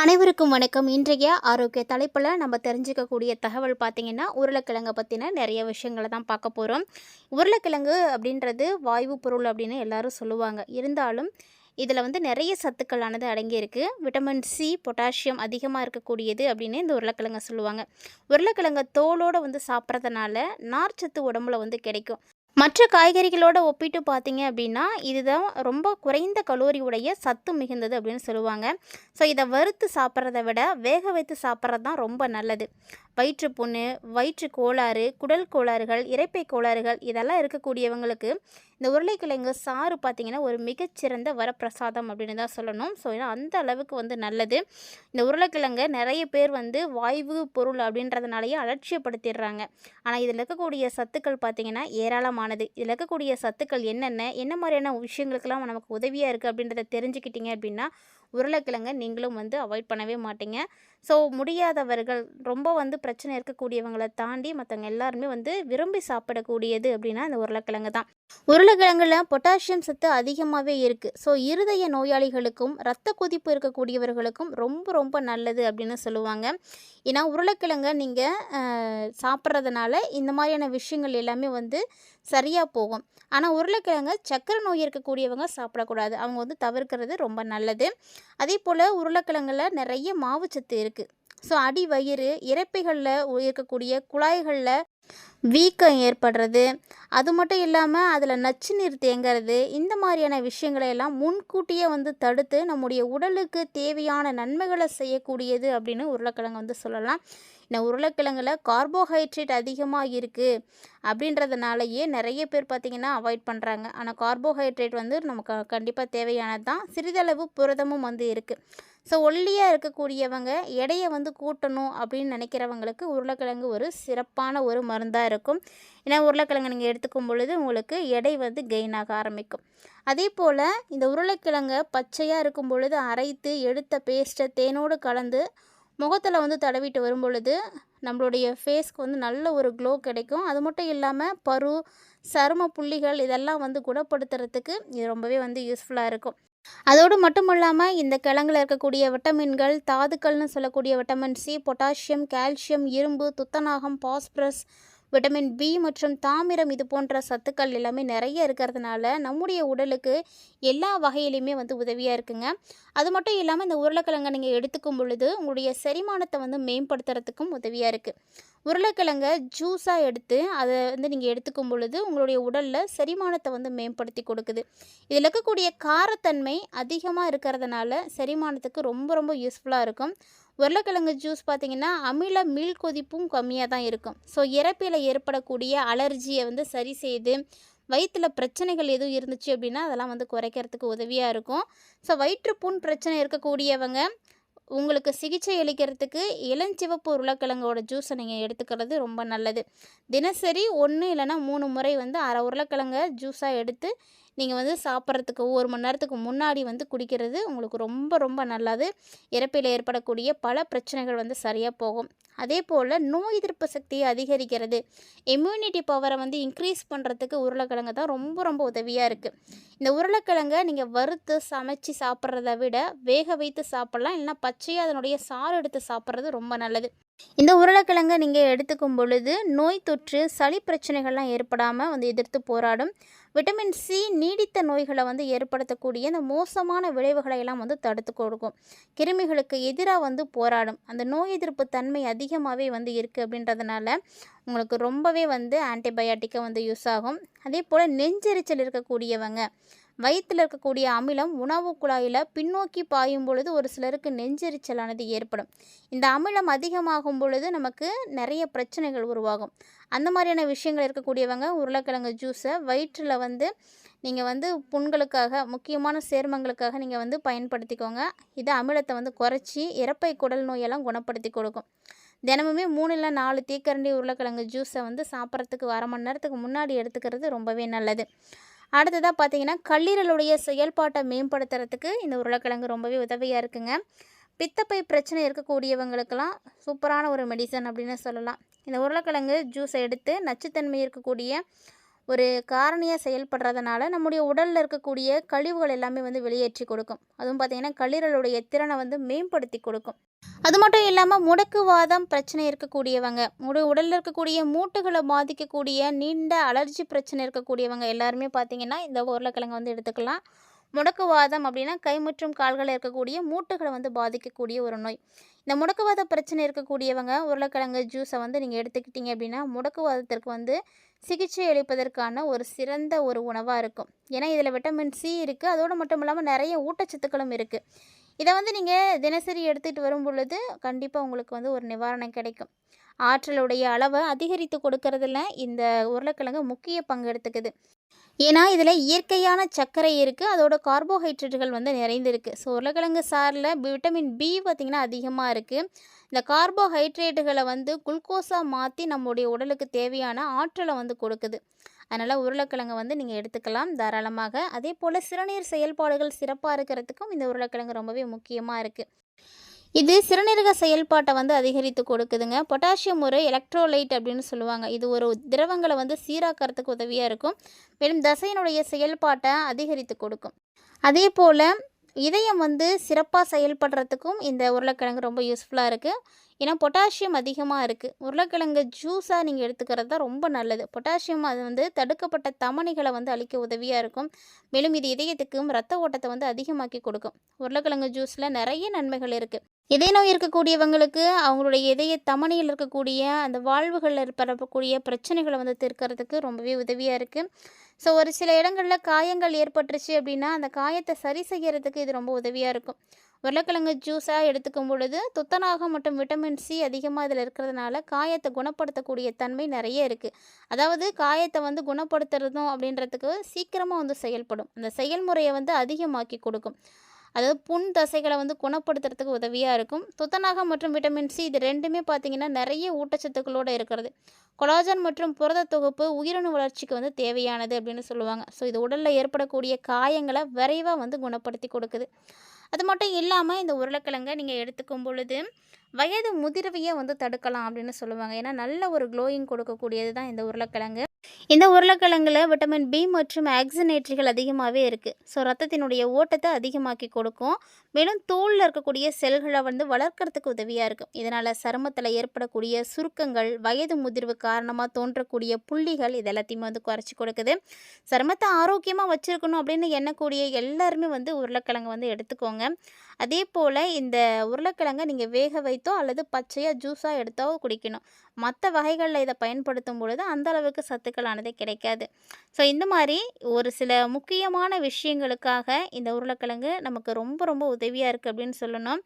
அனைவருக்கும் வணக்கம். இன்றைய ஆரோக்கிய தலைப்பில் நம்ம தெரிஞ்சுக்கக்கூடிய தகவல் பார்த்திங்கன்னா உருளைக்கிழங்கை பற்றின நிறைய விஷயங்களை தான் பார்க்க போகிறோம் உருளைக்கிழங்கு அப்படின்றது வாயு பொருள் அப்படின்னு எல்லாரும் சொல்லுவாங்க. இருந்தாலும் இதில் வந்து நிறைய சத்துக்களானது அடங்கியிருக்கு. விட்டமின் சி பொட்டாசியம் அதிகமாக இருக்கக்கூடியது அப்படின்னு இந்த உருளைக்கிழங்க சொல்லுவாங்க. உருளைக்கிழங்கை தோலோடு வந்து சாப்பிட்றதுனால நார்ச்சத்து உடம்புல வந்து கிடைக்கும். மற்ற காய்கறிகளோட ஒப்பிட்டு பார்த்தீங்க அப்படின்னா இதுதான் ரொம்ப குறைந்த கலோரி உடைய சத்து மிகுந்தது அப்படின்னு சொல்லுவாங்க. ஸோ இதை வறுத்து சாப்பிட்றத விட வேக வைத்து சாப்பிட்றது தான் ரொம்ப நல்லது. வயிற்றுப்புண்ணு வயிற்று கோளாறு குடல் கோளாறுகள் இறைப்பை கோளாறுகள் இதெல்லாம் இருக்கக்கூடியவங்களுக்கு இந்த உருளைக்கிழங்கு சாறு பார்த்திங்கன்னா ஒரு மிகச்சிறந்த வரப்பிரசாதம் அப்படின்னு தான் சொல்லணும். ஸோ ஏன்னா அந்த அளவுக்கு வந்து நல்லது. இந்த உருளைக்கிழங்கை நிறைய பேர் வந்து வாய்வு பொருள் அப்படின்றதுனாலேயே அலட்சியப்படுத்திடுறாங்க. ஆனால் இதில் இருக்கக்கூடிய சத்துக்கள் பார்த்திங்கன்னா முக்கியமானது இதில் இருக்கக்கூடிய சத்துக்கள் என்னென்ன? என்ன மாதிரியான விஷயங்களுக்கெல்லாம் நமக்கு உதவியாக இருக்குது அப்படின்றத தெரிஞ்சுக்கிட்டீங்க அப்படின்னா உருளைக்கிழங்கை நீங்களும் வந்து அவாய்ட் பண்ணவே மாட்டீங்க. ஸோ முடியாதவர்கள் ரொம்ப வந்து பிரச்சனை இருக்கக்கூடியவங்களை தாண்டி மற்றவங்க எல்லாருமே வந்து விரும்பி சாப்பிடக்கூடியது அப்படின்னா அந்த உருளைக்கிழங்கு தான். உருளைக்கிழங்குல பொட்டாசியம் சத்து அதிகமாகவே இருக்குது ஸோ இருதய நோயாளிகளுக்கும் இரத்த கொதிப்பு இருக்கக்கூடியவர்களுக்கும் ரொம்ப ரொம்ப நல்லது அப்படின்னு சொல்லுவாங்க. ஏன்னா உருளைக்கிழங்கை நீங்கள் சாப்பிட்றதுனால இந்த மாதிரியான விஷயங்கள் எல்லாமே வந்து சரியாக போகும். ஆனால் உருளைக்கிழங்கு சக்கரை நோய் இருக்கக்கூடியவங்க சாப்பிடக்கூடாது. அவங்க வந்து தவிர்க்கிறது ரொம்ப நல்லது. அதே போல் உருளைக்கிழங்குல நிறைய மாவுச்சத்து இருக்குது ஸோ அடி வயிறு இறப்பைகளில் இருக்கக்கூடிய குழாய்களில் வீக்கம் ஏற்படுறது. அது மட்டும் இல்லாமல் அதில் நச்சு நீர் தேங்கிறது. இந்த மாதிரியான விஷயங்களை எல்லாம் முன்கூட்டியே வந்து தடுத்து நம்முடைய உடலுக்கு தேவையான நன்மைகளை செய்யக்கூடியது அப்படின்னு உருளைக்கிழங்கு வந்து சொல்லலாம். இந்த உருளைக்கிழங்குல கார்போஹைட்ரேட் அதிகமாக இருக்குது அப்படின்றதுனாலயே நிறைய பேர் பார்த்திங்கன்னா அவாய்ட் பண்ணுறாங்க ஆனால் கார்போஹைட்ரேட் வந்து நமக்கு கண்டிப்பாக தேவையானது தான் சிறிதளவு புரதமும் வந்து இருக்குது ஸோ ஒல்லியாக இருக்கக்கூடியவங்க எடையை வந்து கூட்டணும் அப்படின்னு நினைக்கிறவங்களுக்கு உருளைக்கிழங்கு ஒரு சிறப்பான ஒரு மருந்தாக இருக்கும். ஏன்னா உருளைக்கிழங்கு நீங்கள் எடுத்துக்கும் பொழுது உங்களுக்கு எடை வந்து கெயின் ஆக ஆரம்பிக்கும். அதே போல் இந்த உருளைக்கிழங்கை பச்சையாக இருக்கும் பொழுது அரைத்து எடுத்த பேஸ்ட்டை தேனோடு கலந்து முகத்தில் வந்து தடவிட்டு வரும் பொழுது நம்மளுடைய ஃபேஸ்க்கு வந்து நல்ல ஒரு க்ளோ கிடைக்கும். அது மட்டும் இல்லாமல் பரு சரும புள்ளிகள் இதெல்லாம் வந்து குணப்படுத்துறதுக்கு இது ரொம்பவே வந்து யூஸ்ஃபுல்லாக இருக்கும். அதோடு மட்டும் இல்லாமல் இந்த கிழங்கில் இருக்கக்கூடிய விட்டமின்கள் தாதுக்கள்னு சொல்லக்கூடிய விட்டமின் சி பொட்டாசியம் கால்சியம் இரும்பு துத்தநாகம் பாஸ்பரஸ் விட்டமின் பி மற்றும் தாமிரம் இது போன்ற சத்துக்கள் எல்லாமே நிறைய இருக்கிறதுனால நம்முடைய உடலுக்கு எல்லா வகையிலையுமே வந்து உதவியாக இருக்குங்க. அது மட்டும் இல்லாமல் இந்த உருளைக்கிழங்கை நீங்கள் எடுத்துக்கும் பொழுது உங்களுடைய செரிமானத்தை வந்து மேம்படுத்துறதுக்கும் உதவியாக இருக்குது உருளைக்கிழங்கை ஜூஸாக எடுத்து அதை வந்து நீங்கள் எடுத்துக்கும் பொழுது உங்களுடைய உடலில் செரிமானத்தை வந்து மேம்படுத்தி கொடுக்குது. இதில் இருக்கக்கூடிய காரத்தன்மை அதிகமாக இருக்கிறதுனால செரிமானத்துக்கு ரொம்ப ரொம்ப யூஸ்ஃபுல்லாக இருக்கும். உருளைக்கிழங்கு ஜூஸ் பார்த்திங்கன்னா அமில மீள் கொதிப்பும் கம்மியாக தான் இருக்கும். ஸோ இறப்பில் ஏற்படக்கூடிய அலர்ஜியை வந்து சரி செய்து வயிற்றில் பிரச்சனைகள் எதுவும் இருந்துச்சு அப்படின்னா அதெல்லாம் வந்து குறைக்கிறதுக்கு உதவியாக இருக்கும். ஸோ வயிற்றுப்புண் பிரச்சனை இருக்கக்கூடியவங்க உங்களுக்கு சிகிச்சை அளிக்கிறதுக்கு இளஞ்சிவப்பு உருளைக்கிழங்கோட ஜூஸை நீங்கள் எடுத்துக்கிறது ரொம்ப நல்லது. தினசரி ஒன்று இல்லைனா மூணு முறை வந்து அரை உருளைக்கிழங்க ஜூஸாக எடுத்து நீங்கள் வந்து சாப்பிட்றதுக்கு ஒரு மணி நேரத்துக்கு முன்னாடி வந்து குடிக்கிறது உங்களுக்கு ரொம்ப ரொம்ப நல்லது. இறப்பில் ஏற்படக்கூடிய பல பிரச்சனைகள் வந்து சரியாக போகும். அதே போல் நோய் எதிர்ப்பு சக்தியை அதிகரிக்கிறது. இம்யூனிட்டி பவரை வந்து இன்க்ரீஸ் பண்ணுறதுக்கு உருளைக்கிழங்கு தான் ரொம்ப ரொம்ப உதவியாக இருக்குது இந்த உருளைக்கிழங்கை நீங்கள் வறுத்து சமைச்சு சாப்பிட்றத விட வேக வைத்து சாப்பிட்லாம். இல்லைனா பச்சையாக அதனுடைய சாறு எடுத்து சாப்பிட்றது ரொம்ப நல்லது. இந்த உருளைக்கிழங்கை நீங்கள் எடுத்துக்கும் பொழுது நோய் தொற்று சளி பிரச்சனைகள்லாம் ஏற்படாமல் வந்து எதிர்த்து போராடும். விட்டமின் சி நீடித்த நோய்களை வந்து ஏற்படுத்தக்கூடிய இந்த மோசமான விளைவுகளை எல்லாம் வந்து தடுத்து கொடுக்கும். கிருமிகளுக்கு எதிராக வந்து போராடும். அந்த நோய் எதிர்ப்பு தன்மை அதிகமாகவே வந்து இருக்குது அப்படின்றதுனால உங்களுக்கு ரொம்பவே வந்து ஆன்டிபயாட்டிக்காக வந்து யூஸ் ஆகும். அதே போல் நெஞ்செரிச்சல் இருக்கக்கூடியவங்க வயிற்றில் இருக்கக்கூடிய அமிலம் உணவு குழாயில் பின்னோக்கி பாயும் பொழுது ஒரு சிலருக்கு நெஞ்செரிச்சலானது ஏற்படும். இந்த அமிலம் அதிகமாகும் பொழுது நமக்கு நிறைய பிரச்சனைகள் உருவாகும். அந்த மாதிரியான விஷயங்கள் இருக்கக்கூடியவங்க உருளைக்கிழங்கு ஜூஸை வயிற்றில் வந்து நீங்கள் வந்து புண்களுக்காக முக்கியமான சேர்மங்களுக்காக நீங்கள் வந்து பயன்படுத்திக்கோங்க. இது அமிலத்தை வந்து குறைச்சி இறப்பை குடல் நோயெல்லாம் குணப்படுத்தி கொடுக்கும். தினமுமே மூணு இல்லை நாலு தீக்கரண்டி உருளைக்கிழங்கு ஜூஸை வந்து சாப்பிட்றதுக்கு அரை மணி நேரத்துக்கு முன்னாடி எடுத்துக்கிறது ரொம்பவே நல்லது. அடுத்ததாக பார்த்தீங்கன்னா கல்லீரலுடைய செயல்பாட்டை மேம்படுத்துறதுக்கு இந்த உருளைக்கிழங்கு ரொம்பவே உதவியாக இருக்குங்க. பித்தப்பை பிரச்சனை இருக்கக்கூடியவங்களுக்கெல்லாம் சூப்பரான ஒரு மெடிசன் அப்படின்னு சொல்லலாம். இந்த உருளைக்கிழங்கு ஜூஸை எடுத்து நச்சுத்தன்மை இருக்கக்கூடிய ஒரு காரணியாக செயல்படுறதுனால நம்முடைய உடலில் இருக்கக்கூடிய கழிவுகள் எல்லாமே வந்து வெளியேற்றி கொடுக்கும். அதுவும் பார்த்திங்கன்னா கல்லீரலுடைய திறனை வந்து மேம்படுத்தி கொடுக்கும். அது மட்டும் இல்லாமல் முடக்குவாதம் பிரச்சனை இருக்கக்கூடியவங்க முடு உடலில் இருக்கக்கூடிய மூட்டுகளை பாதிக்கக்கூடிய நீண்ட அலர்ஜி பிரச்சனை இருக்கக்கூடியவங்க எல்லாருமே பார்த்திங்கன்னா இந்த உருளைக்கிழங்கு வந்து எடுத்துக்கலாம். முடக்குவாதம் அப்படின்னா கை மற்றும் கால்களில் இருக்கக்கூடிய மூட்டுகளை வந்து பாதிக்கக்கூடிய ஒரு நோய். இந்த முடக்குவாத பிரச்சனை இருக்கக்கூடியவங்க உருளைக்கிழங்கு ஜூஸை வந்து நீங்கள் எடுத்துக்கிட்டீங்க அப்படின்னா முடக்குவாதத்திற்கு வந்து சிகிச்சை அளிப்பதற்கான ஒரு சிறந்த ஒரு உணவாக இருக்கும். ஏன்னா இதில் விட்டமின் சி இருக்குது அதோடு மட்டும் இல்லாமல் நிறைய ஊட்டச்சத்துக்களும் இருக்குது இதை வந்து நீங்கள் தினசரி எடுத்துகிட்டு வரும் பொழுது கண்டிப்பாக உங்களுக்கு வந்து ஒரு நிவாரணம் கிடைக்கும். ஆற்றலுடைய அளவை அதிகரித்து கொடுக்கறதுல இந்த உருளைக்கிழங்கு முக்கிய பங்கு எடுத்துக்குது. ஏன்னா இதில் இயற்கையான சர்க்கரை இருக்குது அதோட கார்போஹைட்ரேட்டுகள் வந்து நிறைந்திருக்கு. ஸோ உருளைக்கிழங்கு சாறில் விட்டமின் பி பார்த்திங்கன்னா அதிகமாக இருக்குது இந்த கார்போஹைட்ரேட்டுகளை வந்து குளுக்கோஸாக மாற்றி நம்முடைய உடலுக்கு தேவையான ஆற்றலை வந்து கொடுக்குது. அதனால் உருளைக்கிழங்கு வந்து நீங்கள் எடுத்துக்கலாம் தாராளமாக. அதே போல் சிறுநீர் செயல்பாடுகள் சிறப்பாக இருக்கிறதுக்கும் இந்த உருளைக்கிழங்கு ரொம்பவே முக்கியமாக இருக்குது இது சிறுநீரக செயல்பாட்டை வந்து அதிகரித்து கொடுக்குதுங்க. பொட்டாசியம் ஒரு எலக்ட்ரோலைட் அப்படின்னு சொல்லுவாங்க. இது ஒரு திரவங்களை வந்து சீராக்கிறதுக்கு உதவியாக இருக்கும். மேலும் தசையினுடைய செயல்பாட்டை அதிகரித்து கொடுக்கும். அதே போல் இதயம் வந்து சிறப்பாக செயல்படுறதுக்கும் இந்த உருளைக்கிழங்கு ரொம்ப யூஸ்ஃபுல்லாக இருக்குது ஏன்னா பொட்டாசியம் அதிகமாக இருக்குது உருளைக்கிழங்கு ஜூஸாக நீங்கள் எடுத்துக்கிறது தான் ரொம்ப நல்லது. பொட்டாசியம் அது வந்து தடுக்கப்பட்ட தமனிகளை வந்து அழிக்க உதவியாக இருக்கும். மேலும் இது இதயத்துக்கும் ரத்த ஓட்டத்தை வந்து அதிகமாக்கி கொடுக்கும். உருளைக்கிழங்கு ஜூஸில் நிறைய நன்மைகள் இருக்குது இதய நோய் இருக்கக்கூடியவங்களுக்கு அவங்களுடைய இதய தமனியில் இருக்கக்கூடிய அந்த வாழ்வுகளில் பரப்பக்கூடிய பிரச்சனைகளை வந்து தீர்க்கறதுக்கு ரொம்பவே உதவியாக இருக்குது ஸோ ஒரு சில இடங்களில் காயங்கள் ஏற்பட்டுருச்சு அப்படின்னா அந்த காயத்தை சரி செய்கிறதுக்கு இது ரொம்ப உதவியாக இருக்கும். உருளைக்கிழங்கு ஜூஸாக எடுத்துக்கும் பொழுது துத்தநாகம் மற்றும் விட்டமின் சி அதிகமாக இதில் இருக்கிறதுனால காயத்தை குணப்படுத்தக்கூடிய தன்மை நிறைய இருக்குது அதாவது காயத்தை வந்து குணப்படுத்துறதும் அப்படின்றதுக்கு சீக்கிரமாக வந்து செயல்படும். அந்த செயல்முறையை வந்து அதிகமாக்கி கொடுக்கும். அதாவது புண் தசைகளை வந்து குணப்படுத்துறதுக்கு உதவியாக இருக்கும். துத்தநாகம் மற்றும் விட்டமின் சி இது ரெண்டுமே பார்த்திங்கன்னா நிறைய ஊட்டச்சத்துக்களோடு இருக்கிறது. கொலாஜன் மற்றும் புரத தொகுப்பு உயிரணு வளர்ச்சிக்கு வந்து தேவையானது அப்படின்னு சொல்லுவாங்க. ஸோ இது உடலில் ஏற்படக்கூடிய காயங்களை விரைவாக வந்து குணப்படுத்தி கொடுக்குது. அது மட்டும் இல்லாமல் இந்த உருளைக்கிழங்கை நீங்கள் எடுத்துக்கும் பொழுது வயது முதிர்வையை வந்து தடுக்கலாம் அப்படின்னு சொல்லுவாங்க. ஏன்னா நல்ல ஒரு க்ளோயிங் கொடுக்கக்கூடியது தான் இந்த உருளைக்கிழங்கு. இந்த உருளைக்கிழங்குல விட்டமின் பி மற்றும் ஆக்சினேட்ரிகள் அதிகமாகவே இருக்குது ஸோ ரத்தத்தினுடைய ஓட்டத்தை அதிகமாக்கி கொடுக்கும். மேலும் தோலில் இருக்கக்கூடிய செல்களை வந்து வளர்க்கறதுக்கு உதவியாக இருக்கும் இதனால் சருமத்தில் ஏற்படக்கூடிய சுருக்கங்கள் வயது முதிர்வு காரணமாக தோன்றக்கூடிய புள்ளிகள் இது எல்லாத்தையுமே வந்து குறைச்சி கொடுக்குது. சருமத்தை ஆரோக்கியமாக வச்சுருக்கணும் அப்படின்னு எண்ணக்கூடிய எல்லாருமே வந்து உருளைக்கிழங்கு வந்து எடுத்துக்கோங்க. அதே போல் இந்த உருளைக்கிழங்கை நீங்கள் வேக வைத்தோ அல்லது பச்சையாக ஜூஸாக எடுத்தோ குடிக்கணும். மற்ற வகைகளில் இதை பயன்படுத்தும் பொழுது அந்தளவுக்கு சத்து சத்துக்களானது கிடைக்காது. ஸோ இந்த மாதிரி ஒரு சில முக்கியமான விஷயங்களுக்காக இந்த உருளைக்கிழங்கு நமக்கு ரொம்ப ரொம்ப உதவியாக இருக்குது அப்படின்னு சொல்லணும்.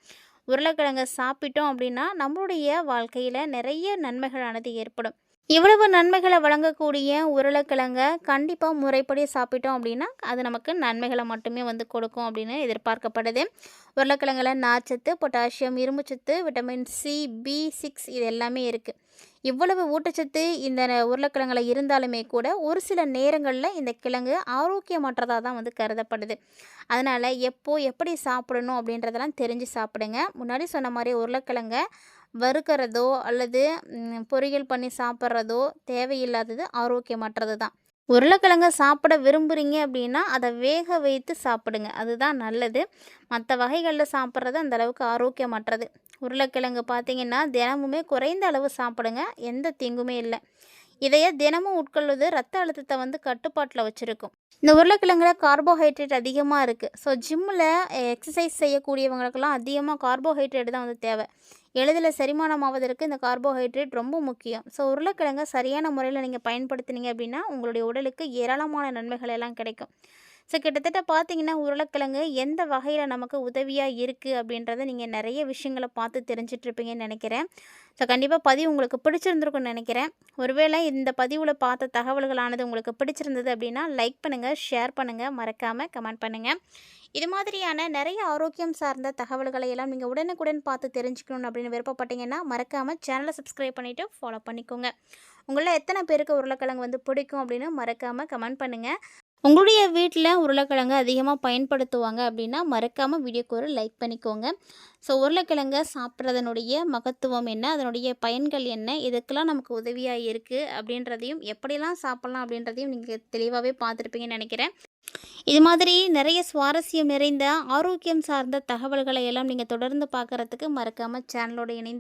உருளைக்கிழங்கை சாப்பிட்டோம் அப்படின்னா நம்மளுடைய வாழ்க்கையில் நிறைய நன்மைகளானது ஏற்படும். இவ்வளவு நன்மைகளை வழங்கக்கூடிய உருளைக்கிழங்கை கண்டிப்பாக முறைப்படி சாப்பிட்டோம் அப்படின்னா அது நமக்கு நன்மைகளை மட்டுமே வந்து கொடுக்கும் அப்படின்னு எதிர்பார்க்கப்படுது. உருளைக்கிழங்குல நார்ச்சத்து பொட்டாசியம் இரும்புச்சத்து விட்டமின் சி பி சிக்ஸ் இது எல்லாமே இருக்குது இவ்வளவு ஊட்டச்சத்து இந்த உருளைக்கிழங்குல இருந்தாலுமே கூட ஒரு சில நேரங்களில் இந்த கிழங்கு ஆரோக்கியமற்றதாக தான் வந்து கருதப்படுது. அதனால் எப்போ எப்படி சாப்பிடணும் அப்படின்றதெல்லாம் தெரிஞ்சு சாப்பிடுங்க. முன்னாடி சொன்ன மாதிரி உருளைக்கிழங்க வறுக்கிறதோ அல்லது பொரியல் பண்ணி சாப்பிட்றதோ தேவையில்லாதது ஆரோக்கியமற்றது தான் உருளைக்கிழங்க சாப்பிட விரும்புகிறீங்க அப்படின்னா அதை வேக வைத்து சாப்பிடுங்க. அதுதான் நல்லது. மற்ற வகைகளில் சாப்பிட்றது அந்த அளவுக்கு ஆரோக்கியமற்றது. உருளைக்கிழங்கு பார்த்தீங்கன்னா தினமுமே குறைந்த அளவு சாப்பிடுங்க. எந்த தீங்குமே இல்லை. இதையே தினமும் உட்கொள்வது ரத்த அழுத்தத்தை வந்து கட்டுப்பாட்டில் வச்சுருக்கும். இந்த உருளைக்கிழங்குல கார்போஹைட்ரேட் அதிகமாக இருக்குது ஸோ ஜிம்மில் எக்ஸசைஸ் செய்யக்கூடியவங்களுக்கெல்லாம் அதிகமாக கார்போஹைட்ரேட் தான் வந்து தேவை. எளிதில் செரிமானம் ஆவதற்கு இந்த கார்போஹைட்ரேட் ரொம்ப முக்கியம். ஸோ உருளைக்கிழங்கை சரியான முறையில் நீங்கள் பயன்படுத்தினீங்க அப்படின்னா உங்களுடைய உடலுக்கு ஏராளமான நன்மைகள் எல்லாம் கிடைக்கும். ஸோ கிட்டத்தட்ட பார்த்தீங்கன்னா உருளைக்கிழங்கு எந்த வகையில் நமக்கு உதவியாக இருக்குது அப்படின்றத நீங்கள் நிறைய விஷயங்களை பார்த்து தெரிஞ்சிட்ருப்பீங்கன்னு நினைக்கிறேன். ஸோ கண்டிப்பாக பதிவு உங்களுக்கு பிடிச்சிருந்துருக்கும்னு நினைக்கிறேன். ஒருவேளை இந்த பதிவில் பார்த்த தகவல்களானது உங்களுக்கு பிடிச்சிருந்தது அப்படின்னா லைக் பண்ணுங்கள் ஷேர் பண்ணுங்கள் மறக்காமல் கமெண்ட் பண்ணுங்கள் இது மாதிரியான நிறைய ஆரோக்கியம் சார்ந்த தகவல்களை எல்லாம் நீங்கள் உடனுக்குடன் பார்த்து தெரிஞ்சுக்கணும் அப்படின்னு விருப்பப்பட்டீங்கன்னா மறக்காமல் சேனலை சப்ஸ்கிரைப் பண்ணிவிட்டு ஃபாலோ பண்ணிக்கோங்க. உங்களில் எத்தனை பேருக்கு உருளைக்கிழங்கு வந்து பிடிக்கும் அப்படின்னு மறக்காமல் கமெண்ட் பண்ணுங்கள் உங்களுடைய வீட்டில் உருளைக்கிழங்கு அதிகமாக பயன்படுத்துவாங்க அப்படின்னா மறக்காமல் வீடியோக்கு ஒரு லைக் பண்ணிக்கோங்க. ஸோ உருளைக்கிழங்கை சாப்பிட்றதனுடைய மகத்துவம் என்ன? அதனுடைய பயன்கள் என்ன? இதுக்கெல்லாம் நமக்கு உதவியாக இருக்குது அப்படின்றதையும் எப்படிலாம் சாப்பிட்லாம் அப்படின்றதையும் நீங்கள் தெளிவாகவே பார்த்துருப்பீங்கன்னு நினைக்கிறேன். இது மாதிரி நிறைய சுவாரஸ்யம் நிறைந்த ஆரோக்கியம் சார்ந்த தகவல்களை எல்லாம் நீங்கள் தொடர்ந்து பார்க்குறதுக்கு மறக்காமல் சேனலோடு இணைந்து